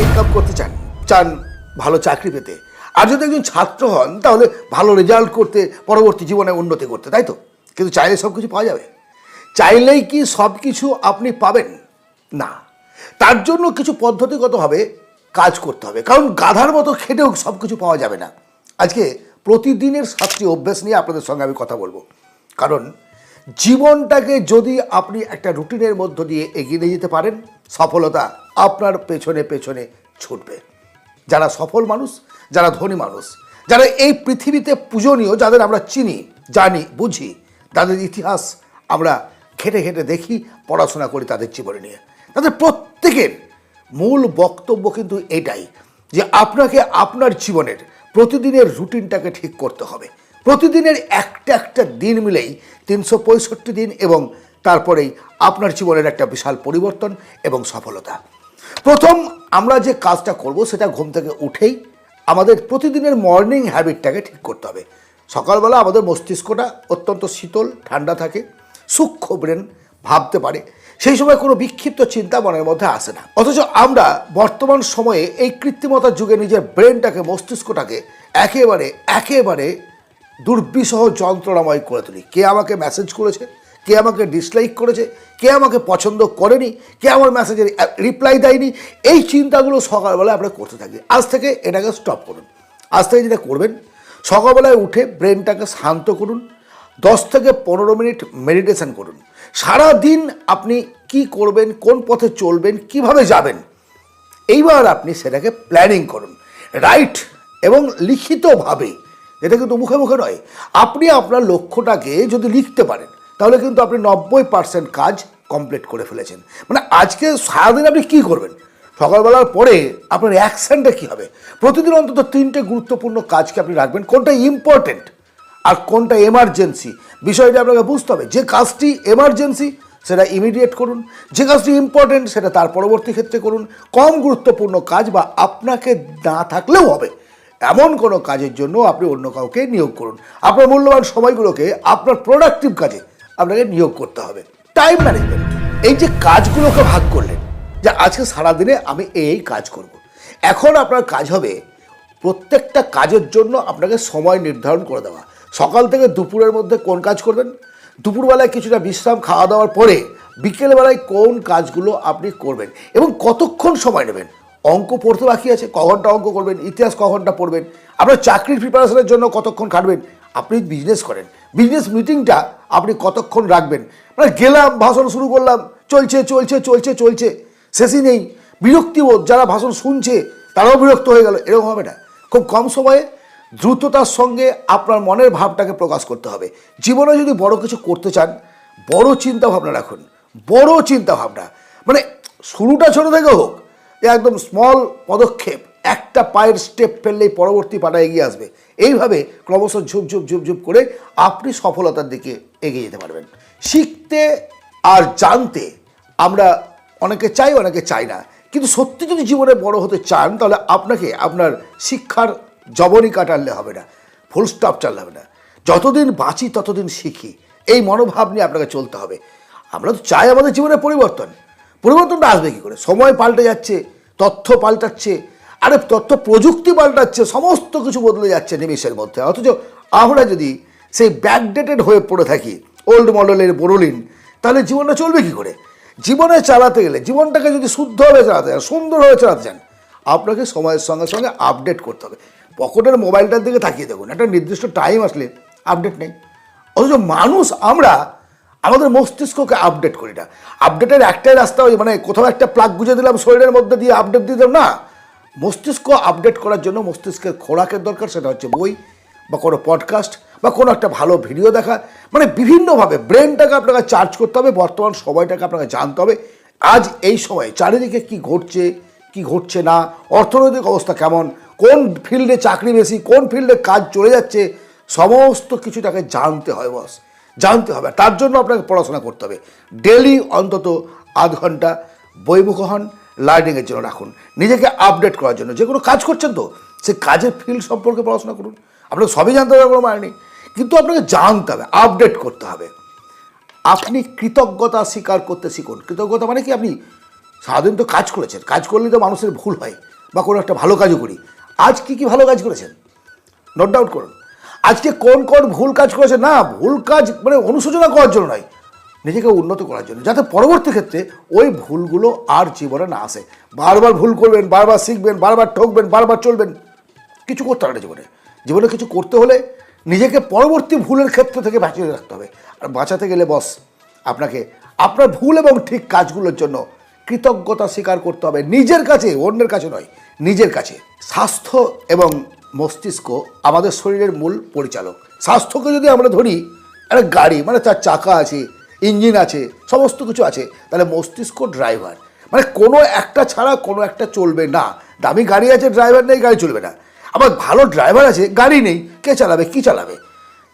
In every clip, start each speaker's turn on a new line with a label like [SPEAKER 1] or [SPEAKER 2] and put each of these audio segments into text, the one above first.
[SPEAKER 1] Income করতে চান চান ভালো চাকরি পেতে, আর যদি একজন ছাত্র হন, তাহলে ভালো রেজাল্ট করতে, পরবর্তী জীবনে উন্নতি করতে, তাই তো? কিন্তু চাইলে সব কিছু পাওয়া যাবে। চাইলেই কি সব কিছু আপনি পাবেন? না। তার জন্য কিছু পদ্ধতিগতভাবে কাজ করতে হবে। কারণ গাধার মতো খেটেও সব কিছু পাওয়া যাবে না। আজকে প্রতিদিনের সাতটি অভ্যাস নিয়ে আপনাদের সঙ্গে আমি কথা বলব। কারণ জীবনটাকে যদি আপনি একটা রুটিনের মধ্য দিয়ে এগিয়ে নিয়ে যেতে পারেন, সফলতা আপনার পেছনে পেছনে ছুটবে। যারা সফল মানুষ, যারা ধনী মানুষ, যারা এই পৃথিবীতে পূজনীয়, যাদের আমরা চিনি, জানি, বুঝি, তাদের ইতিহাস আমরা ঘেটে ঘেটে দেখি, পড়াশোনা করি তাদের জীবনে নিয়ে। তাদের প্রত্যেকের মূল বক্তব্য কিন্তু এটাই যে আপনাকে আপনার জীবনের, প্রতিদিনের রুটিনটাকে ঠিক করতে হবে। প্রতিদিনের একটা একটা দিন মিলেই তিনশো পঁয়ষট্টি দিন এবং তারপরেই আপনার জীবনের একটা বিশাল পরিবর্তন এবং সফলতা। প্রথম আমরা যে কাজটা করব সেটা ঘুম থেকে উঠেই আমাদের প্রতিদিনের মর্নিং হ্যাবিটটাকে ঠিক করতে হবে। সকালবেলা আমাদের মস্তিষ্কটা অত্যন্ত শীতল, ঠান্ডা থাকে, সূক্ষ্ম ব্রেন ভাবতে পারে। সেই সময় কোনো বিক্ষিপ্ত চিন্তা মনের মধ্যে আসে না। অথচ আমরা বর্তমান সময়ে এই কৃত্রিমতার যুগে নিজের ব্রেনটাকে মস্তিষ্কটাকে একেবারে একেবারে দুর্বিষহ যন্ত্রণাময় করে তুলি। কে আমাকে মেসেজ করেছে? কে আমাকে ডিসলাইক করেছে? কে আমাকে পছন্দ করেনি? কে আমার মেসেজের রিপ্লাই দেয়নি? এই চিন্তাগুলো সকালবেলায় আমরা করতে থাকি। আজ থেকে এটাকে স্টপ করুন। আজ থেকে যেটা করবেন, সকালবেলায় উঠে ব্রেনটাকে শান্ত করুন। দশ থেকে পনেরো মিনিট মেডিটেশন করুন। সারা দিন আপনি কি করবেন, কোন পথে চলবেন, কীভাবে যাবেন, এইবার আপনি সেটাকে প্ল্যানিং করুন। রাইট এবং লিখিতভাবে এটা কিন্তু মুখে মুখে নয়। আপনি আপনার লক্ষ্যটাকে যদি লিখতে পারেন, তাহলে কিন্তু আপনি নব্বই পার্সেন্ট কাজ কমপ্লিট করে ফেলেছেন। মানে আজকে সারাদিন আপনি কী করবেন? সকালবেলার পরে আপনার অ্যাকশনটা কী হবে? প্রতিদিন অন্তত তিনটে গুরুত্বপূর্ণ কাজকে আপনি রাখবেন। কোনটা ইম্পর্টেন্ট আর কোনটা এমার্জেন্সি বিষয়টা আপনাকে বুঝতে হবে। যে কাজটি এমার্জেন্সি সেটা ইমিডিয়েট করুন। যে কাজটি ইম্পর্টেন্ট সেটা তার পরবর্তী ক্ষেত্রে করুন। কম গুরুত্বপূর্ণ কাজ বা আপনাকে না থাকলেও হবে। এমন কোনো কাজের জন্য আপনি অন্য কাউকে নিয়োগ করুন। আপনার মূল্যবান সময়গুলোকে আপনার প্রোডাক্টিভ কাজে আপনাকে নিয়োগ করতে হবে। টাইম ম্যানেজমেন্ট এই যে কাজগুলোকে ভাগ করলেন, যে আজকে সারাদিনে আমি এই এই কাজ করব। এখন আপনার কাজ হবে প্রত্যেকটা কাজের জন্য আপনাকে সময় নির্ধারণ করে দেওয়া। সকাল থেকে দুপুরের মধ্যে কোন কাজ করবেন? দুপুরবেলায় কিছুটা বিশ্রাম, খাওয়া দাওয়ার পরে বিকেলবেলায় কোন কাজগুলো আপনি করবেন? এবং কতক্ষণ সময় নেবেন? অঙ্ক পড়তে বাকি আছে, ক ঘণ্টা অঙ্ক করবেন, ইতিহাস ক ঘণ্টা পড়বেন, আপনার চাকরির প্রিপারেশনের জন্য কতক্ষণ খাটবেন, আপনি বিজনেস করেন। বিজনেস মিটিংটা আপনি কতক্ষণ রাখবেন? মানে গেলাম, ভাষণ শুরু করলাম, চলছে চলছে চলছে চলছে, শেষই নেই। বিরক্তিবোধ, যারা ভাষণ শুনছে, তারাও বিরক্ত হয়ে গেল, এরকম হবে না। খুব কম সময়ে দ্রুততার সঙ্গে আপনার মনের ভাবটাকে প্রকাশ করতে হবে। জীবনে যদি বড় কিছু করতে চান, বড় চিন্তা ভাবনা রাখুন। বড় চিন্তা ভাবনা মানে শুরুটা ছোট থেকে হোক একদম স্মল পদক্ষেপ। একটা পায়ের স্টেপ ফেললেই পরবর্তী পাটা এগিয়ে আসবে। এইভাবে ক্রমশ ঝুপ ঝুপ ঝুপ ঝুপ করে আপনি সফলতার দিকে এগিয়ে যেতে পারবেন। শিখতে আর জানতে আমরা অনেকে চাই অনেকে চাই না। কিন্তু সত্যি যদি জীবনে বড় হতে চান, তাহলে আপনাকে আপনার শিক্ষার জবনি কাটালে হবে না। ফুল স্টপ হবে না। যতদিন বাঁচি, ততদিন শিখি। এই মনোভাব নিয়ে আপনাকে চলতে হবে। আমরা তো চাই আমাদের জীবনে পরিবর্তন। পরিবর্তনটা আসবে কী করে? সময় পাল্টে যাচ্ছে, তথ্য পাল্টাচ্ছে, আরে তথ্য প্রযুক্তি পাল্টাচ্ছে, সমস্ত কিছু বদলে যাচ্ছে নিমেষের মধ্যে। অথচ আমরা যদি সেই ব্যাকডেটেড হয়ে পড়ে থাকি ওল্ড মডেলের বোরোলিন তাহলে জীবনটা চলবে কী করে? জীবনে চালাতে গেলে, জীবনটাকে যদি শুদ্ধভাবে চালাতে চান সুন্দরভাবে চালাতে চান আপনাকে সময়ের সঙ্গে সঙ্গে আপডেট করতে হবে। পকেটের মোবাইলটার দিকে তাকিয়ে দেখুন, একটা নির্দিষ্ট টাইম আসলে আপডেট নেই। অথচ মানুষ, আমরা আমাদের মস্তিষ্ককে আপডেট করি না। আপডেটের একটাই রাস্তা ওই মানে কোথাও একটা প্লাগ গুঁজে দিলাম, শরীরের মধ্যে দিয়ে আপডেট দিয়ে দিলাম, না। মস্তিষ্ক আপডেট করার জন্য মস্তিষ্কের খোরাকের দরকার, সেটা হচ্ছে বই বা কোনো পডকাস্ট বা কোনো একটা ভালো ভিডিও দেখা। মানে বিভিন্নভাবে ব্রেনটাকে আপনাকে চার্জ করতে হবে, বর্তমান সময়টাকে আপনাকে জানতে হবে। আজ এই সময় চারিদিকে কি ঘটছে কি ঘটছে না, অর্থনৈতিক অবস্থা কেমন, কোন ফিল্ডে চাকরি বেশি, কোন ফিল্ডে কাজ চলে যাচ্ছে, সমস্ত কিছু তাকে জানতে হয় বস জানতে হবে। তার জন্য আপনাকে পড়াশোনা করতে হবে। ডেলি অন্তত আধ ঘণ্টা বইমুখ হন লার্নিংয়ের জন্য রাখুন। নিজেকে আপডেট করার জন্য। যে কোনো কাজ করছেন তো, সে কাজের ফিল্ড সম্পর্কে পড়াশোনা করুন। আপনাকে সবই জানতে হবে, কোনো মানে নেই। কিন্তু আপনাকে জানতে হবে, আপডেট করতে হবে। আপনি কৃতজ্ঞতা স্বীকার করতে শিখুন। কৃতজ্ঞতা মানে কি? আপনি সারাদিন তো কাজ করেছেন। কাজ করলে তো মানুষের ভুল হয়, বা কোনো একটা ভালো কাজও করি। আজ কি কি ভালো কাজ করেছেন? নোট ডাউট করুন। আজকে কোন কোন ভুল কাজ করেছে? না, ভুল কাজ মানে অনুশোচনা করার জন্য নয়। নিজেকে উন্নত করার জন্য, যাতে পরবর্তী ক্ষেত্রে ওই ভুলগুলো আর জীবনে না আসে। বারবার ভুল করবেন, বারবার শিখবেন, বারবার ঠকবেন, বারবার চলবেন, কিছু করতে হবে জীবনে। জীবনে কিছু করতে হলে নিজেকে পরবর্তী ভুলের ক্ষেত্র থেকে বাঁচিয়ে রাখতে হবে। আর বাঁচাতে গেলে, বস, আপনাকে আপনার ভুল এবং ঠিক কাজগুলোর জন্য কৃতজ্ঞতা স্বীকার করতে হবে। নিজের কাছে, অন্যের কাছে নয়, নিজের কাছে। স্বাস্থ্য এবং মস্তিষ্ক আমাদের শরীরের মূল পরিচালক। স্বাস্থ্যকে যদি আমরা ধরি, একটা গাড়ি মানে তার চাকা আছে, ইঞ্জিন আছে, সমস্ত কিছু আছে, তাহলে মস্তিষ্ক ড্রাইভার। মানে কোনো একটা ছাড়া কোনো একটা চলবে না। দামি গাড়ি আছে, ড্রাইভার নেই, গাড়ি চলবে না। আবার ভালো ড্রাইভার আছে, গাড়ি নেই, কে চালাবে, কি চালাবে?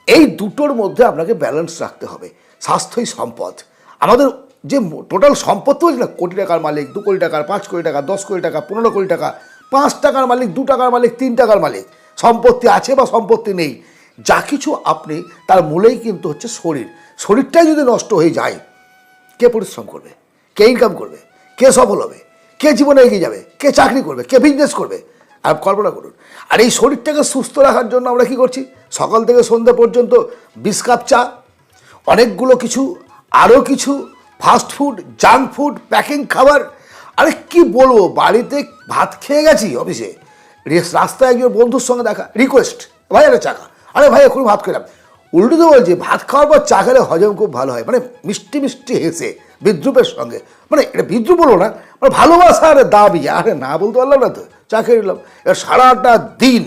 [SPEAKER 1] এই দুটোর মধ্যে আপনাকে ব্যালেন্স রাখতে হবে। স্বাস্থ্যই সম্পদ। আমাদের যে টোটাল সম্পদ তো বলছি না, কোটি টাকার মালিক, দু কোটি টাকার, পাঁচ কোটি টাকা, দশ কোটি টাকা, পনেরো কোটি টাকা পাঁচ টাকার মালিক, দু টাকার মালিক, তিন টাকার মালিক। সম্পত্তি আছে বা সম্পত্তি নেই। যা কিছু আপনি, তার মূলেই কিন্তু হচ্ছে শরীর। শরীরটাই যদি নষ্ট হয়ে যায়, কে পরিশ্রম করবে? কে ইনকাম করবে? কে সফল হবে? কে জীবনে এগিয়ে যাবে? কে চাকরি করবে? কে বিজনেস করবে? আর কল্পনা করুন। আর এই শরীরটাকে সুস্থ রাখার জন্য আমরা কি করছি? সকাল থেকে সন্ধ্যা পর্যন্ত বিশ কাপ চা, অনেকগুলো কিছু, আরও কিছু fast food junk food packing খাবার আরে কি বলব, বাড়িতে ভাত খেয়ে গেছি অফিসে। রেস রাস্তায় একজন বন্ধুর সঙ্গে দেখা রিকোয়েস্ট ভাই একটা চাকা আরে ভাই এখনই ভাত খেলাম। উল্টো তো বলছি, ভাত খাওয়ার পর চা খেলে হজম খুব ভালো হয়। মানে মিষ্টি মিষ্টি হেসে, বিদ্রুপের সঙ্গে। মানে এটা বিদ্রুপ বলব না মানে ভালোবাসার দাবি। আরে না বলতে পারলাম না তো, চা খেয়ে নিলাম। এবার সারাটা দিন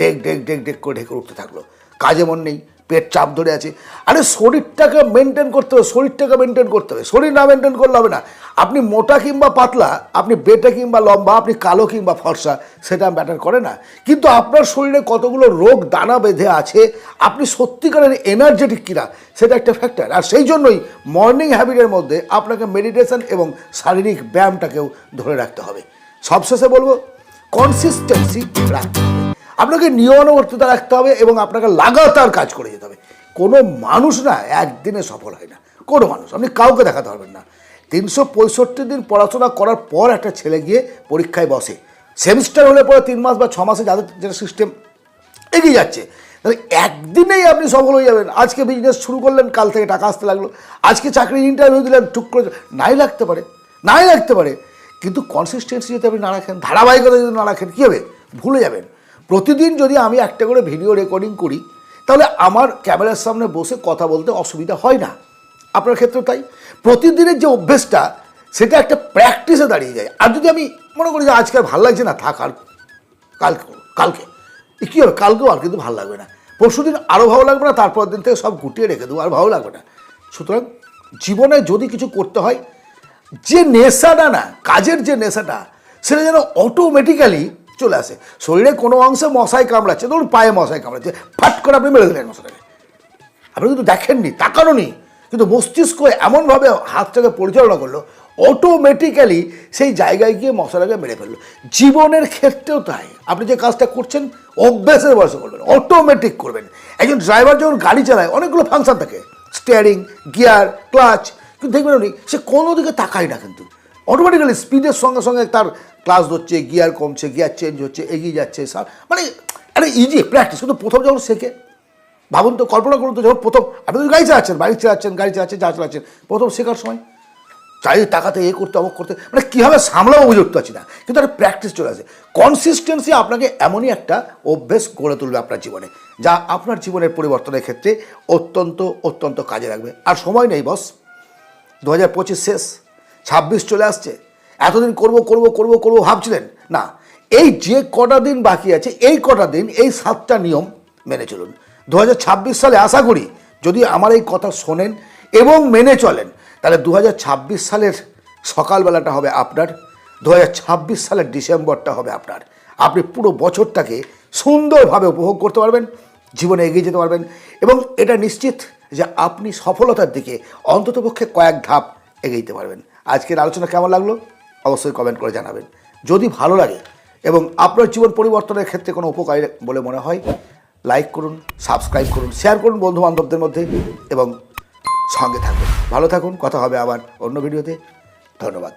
[SPEAKER 1] ডেক ডেক ডেক ডেক করে ঢেকে উঠতে থাকল। কাজে মন নেই, পেট চাপ ধরে আছে। আরে শরীরটাকে মেনটেন করতে হবে, শরীরটাকে মেনটেন করতে হবে। শরীর না মেনটেন করলে হবে না। আপনি মোটা কিংবা পাতলা, আপনি বেটে কিংবা লম্বা, আপনি কালো কিংবা ফর্সা, সেটা ম্যাটার করে না। কিন্তু আপনার শরীরে কতগুলো রোগ, দানা বেঁধে আছে, আপনি সত্যিকারের এনার্জেটিক কিনা, সেটা একটা ফ্যাক্টর আর সেই জন্যই মর্নিং হ্যাবিটের মধ্যে আপনাকে মেডিটেশন এবং শারীরিক ব্যায়ামটাকেও ধরে রাখতে হবে। সবশেষে বলব কনসিস্টেন্সি রাখতে হবে। আপনাকে নিয়মানুবর্তিতা রাখতে হবে এবং আপনাকে লাগাতার কাজ করে যেতে হবে। কোনো মানুষ না একদিনে সফল হয় না। কোনো মানুষ, আপনি কাউকে দেখাতে পারবেন না। তিনশো পঁয়ষট্টি দিন পড়াশোনা করার পর একটা ছেলে গিয়ে পরীক্ষায় বসে। সেমিস্টার হলে পরে তিন মাস বা ছ মাসে যাদের যেটা সিস্টেম এগিয়ে যাচ্ছে, তাহলে একদিনেই আপনি সফল হয়ে যাবেন। আজকে বিজনেস শুরু করলেন, কাল থেকে টাকা আসতে লাগল। আজকে চাকরির ইন্টারভিউ দিলেন, টুক করে নাই লাগতে পারে, নাই লাগতে পারে। কিন্তু কনসিস্টেন্সি যদি আপনি না রাখেন, ধারাবাহিকতা যদি না রাখেন, কী হবে? ভুলে যাবেন। প্রতিদিন যদি আমি একটা করে ভিডিও রেকর্ডিং করি, তাহলে আমার ক্যামেরার সামনে বসে কথা বলতে অসুবিধা হয় না। আপনার ক্ষেত্রে তাই। প্রতিদিনের যে অভ্যেসটা, সেটা একটা প্র্যাকটিসে দাঁড়িয়ে যায়। আর যদি আমি মনে করি যে আজকে আর ভালো লাগছে না, থাক আর কালকে কালকে। কী হবে? কালকেও আর কিন্তু ভালো লাগবে না। পরশু দিন আরও ভালো লাগবে না, তারপর দিন থেকে সব গুটিয়ে রেখে দেবো, আর ভালো লাগবে না। সুতরাং জীবনে যদি কিছু করতে হয়, যে নেশাটা না, কাজের যে নেশাটা, সেটা যেন অটোমেটিক্যালি চলে আসে। শরীরে কোনো অংশে মশাই কামড়াচ্ছে, ধরুন পায়ে মশাই কামড়াচ্ছে ফাট করে আপনি মেরে দিলেন মশাটাকে আপনি কিন্তু দেখেননি তাকানো নেই কিন্তু মস্তিষ্ক এমনভাবে হাতটাকে পরিচালনা করল অটোমেটিক্যালি সেই জায়গায় গিয়ে মশলাকে মেরে ফেলল। জীবনের ক্ষেত্রেও তাই। আপনি যে কাজটা করছেন, অভ্যাসের বয়সে করবেন অটোমেটিক করবেন। একজন ড্রাইভার যখন গাড়ি চালায়, অনেকগুলো ফাংশন থাকে। স্টিয়ারিং গিয়ার ক্লাচ কিন্তু দেখবেন উনি, সে কোনো দিকে তাকায় না কিন্তু। অটোমেটিক্যালি স্পিডের সঙ্গে সঙ্গে তার ক্লাস ধরছে গিয়ার কমছে গিয়ার চেঞ্জ হচ্ছে, এগিয়ে যাচ্ছে সা- মানে একটা ইজি প্র্যাকটিস কিন্তু প্রথম যখন শেখে, ভাবুন তো, কল্পনা করুন তো, যখন প্রথম, আপনি তো গাড়ি চালাচ্ছেন বাইক চালাচ্ছেন, গাড়ি চালাচ্ছেন, যা চালাচ্ছেন, প্রথম শেখার সময়, চাই টাকাতে এ করতে, অমক করতে মানে কীভাবে সামলাবো বুঝে উঠতে পারছি না। কিন্তু একটা প্র্যাকটিস চলে আসে। কনসিস্টেন্সি আপনাকে এমনই একটা অভ্যেস গড়ে তুলবে আপনার জীবনে, যা আপনার জীবনের পরিবর্তনের ক্ষেত্রে অত্যন্ত অত্যন্ত কাজে লাগবে। আর সময় নেই বস দু হাজার পঁচিশ শেষ। ছাব্বিশ চলে আসছে। এতদিন করব করব করব করব ভাবছিলেন। না, এই যে কটা দিন বাকি আছে, এই কটা দিন, এই সাতটা নিয়ম মেনে চলুন। দু হাজার ছাব্বিশ সালে আশা করি যদি আমার এই কথা শোনেন এবং মেনে চলেন, তাহলে দু হাজার ছাব্বিশ সালের সকালবেলাটা হবে আপনার দু হাজার ছাব্বিশ সালের ডিসেম্বরটা হবে আপনার। আপনি পুরো বছরটাকে সুন্দরভাবে উপভোগ করতে পারবেন, জীবনে এগিয়ে যেতে পারবেন এবং এটা নিশ্চিত যে আপনি সফলতার দিকে অন্ততপক্ষে কয়েক ধাপ এগিয়ে যেতে পারবেন। আজকের আলোচনা কেমন লাগল? অবশ্যই কমেন্ট করে জানাবেন। যদি ভালো লাগে এবং আপনার জীবন পরিবর্তনের ক্ষেত্রে কোনো উপকারী বলে মনে হয় লাইক করুন সাবস্ক্রাইব করুন শেয়ার করুন বন্ধু বান্ধবদের মধ্যে এবং সঙ্গে থাকুন। ভালো থাকুন, কথা হবে আবার অন্য ভিডিওতে ধন্যবাদ।